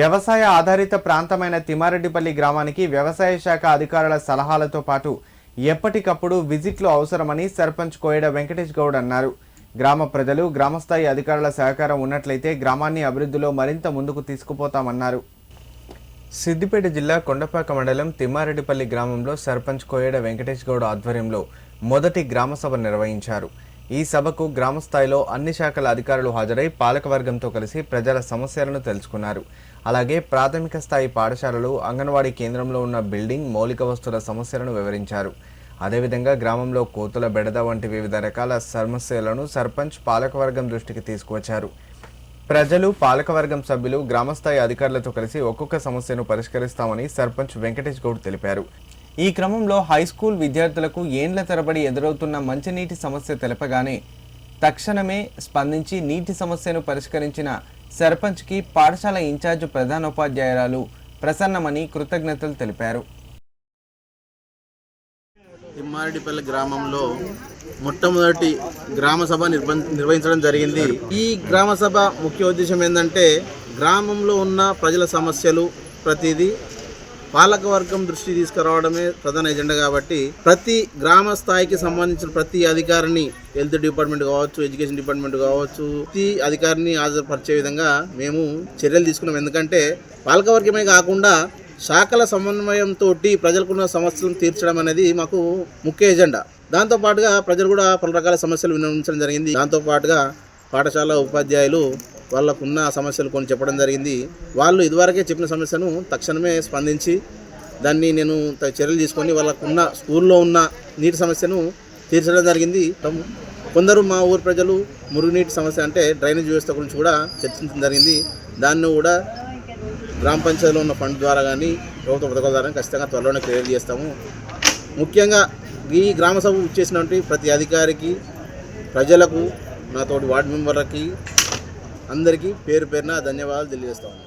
వ్యవసాయ ఆధారిత ప్రాంతమైన తిమారెడ్డిపల్లి గ్రామానికి వ్యవసాయ శాఖ అధికారుల సలహాలతో పాటు ఎప్పటికప్పుడు విజిట్లు అవసరమని సర్పంచ్ కోయడ వెంకటేష్ గౌడ్ అన్నారు. గ్రామ ప్రజలు గ్రామస్థాయి అధికారుల సహకారం ఉన్నట్లయితే గ్రామాన్ని అభివృద్ధిలో మరింత ముందుకు తీసుకుపోతామన్నారు. సిద్దిపేట జిల్లా కొండపాక మండలం తిమ్మారెడ్డిపల్లి గ్రామంలో సర్పంచ్ కోయడ వెంకటేష్ గౌడ్ ఆధ్వర్యంలో మొదటి గ్రామ సభ నిర్వహించారు. ఈ సభకు గ్రామస్థాయిలో అన్ని శాఖల అధికారులు హాజరై పాలకవర్గంతో కలిసి ప్రజల సమస్యలను తెలుసుకున్నారు. అలాగే ప్రాథమిక స్థాయి పాఠశాలలు అంగన్వాడీ కేంద్రంలో ఉన్న బిల్డింగ్ మౌలిక వస్తువుల సమస్యలను వివరించారు. అదేవిధంగా గ్రామంలో కోతుల బెడద వంటి వివిధ రకాల సమస్యలను సర్పంచ్ పాలకవర్గం దృష్టికి తీసుకువచ్చారు. ప్రజలు పాలకవర్గం సభ్యులు గ్రామస్థాయి అధికారులతో కలిసి ఒక్కొక్క సమస్యను పరిష్కరిస్తామని సర్పంచ్ వెంకటేష్ గౌడ్ తెలిపారు. ఈ క్రమంలో హై స్కూల్ విద్యార్థులకు ఏండ్ల తరబడి ఎదురవుతున్న మంచినీటి సమస్య తెలపగానే తక్షణమే స్పందించి నీటి సమస్యను పరిష్కరించిన సర్పంచ్కి పాఠశాల ఇన్ఛార్జ్ ప్రధానోపాధ్యాయురాలు ప్రసన్నమని కృతజ్ఞతలు తెలిపారు. తిమ్మారెడ్డిపల్లి గ్రామంలో మొట్టమొదటి గ్రామ సభ నిర్వహించడం జరిగింది. ఈ గ్రామ సభ ముఖ్య ఉద్దేశం ఏంటంటే గ్రామంలో ఉన్న ప్రజల సమస్యలు ప్రతిదీ పాలకవర్గం దృష్టి తీసుకురావడమే ప్రధాన ఎజెండా కాబట్టి ప్రతి గ్రామ స్థాయికి సంబంధించిన ప్రతి అధికారిని హెల్త్ డిపార్ట్మెంట్ కావచ్చు ఎడ్యుకేషన్ డిపార్ట్మెంట్ కావచ్చు ప్రతి అధికారిని హాజరుపరిచే విధంగా మేము చర్యలు తీసుకున్నాం. ఎందుకంటే పాలకవర్గమే కాకుండా శాఖల సమన్వయంతో ప్రజలకున్న సమస్యలను తీర్చడం అనేది మాకు ముఖ్య ఎజెండా. దాంతో పాటుగా ప్రజలు కూడా పలు రకాల సమస్యలు వినియోగించడం జరిగింది. దాంతో పాటుగా పాఠశాల ఉపాధ్యాయులు వాళ్ళకున్న సమస్యలు కొన్ని చెప్పడం జరిగింది. వాళ్ళు ఇదివరకే చెప్పిన సమస్యను తక్షణమే స్పందించి దాన్ని నేను చర్యలు తీసుకొని వాళ్ళకున్న స్కూల్లో ఉన్న నీటి సమస్యను తీర్చడం జరిగింది. కొందరు మా ఊరు ప్రజలు మురుగునీటి సమస్య అంటే డ్రైనేజ్ వ్యవస్థ గురించి కూడా చర్చించడం జరిగింది. దాన్ని కూడా గ్రామ పంచాయతీలో ఉన్న ఫండ్ ద్వారా కానీ ప్రభుత్వ పథకాల ద్వారా ఖచ్చితంగా త్వరలోనే క్లియర్ చేస్తాము. ముఖ్యంగా ఈ గ్రామ సభ ఇచ్చేసినటువంటి ప్రతి అధికారికి ప్రజలకు నాతోటి వార్డు మెంబర్లకి అందరికీ పేరు పేరున ధన్యవాదాలు తెలియజేస్తాము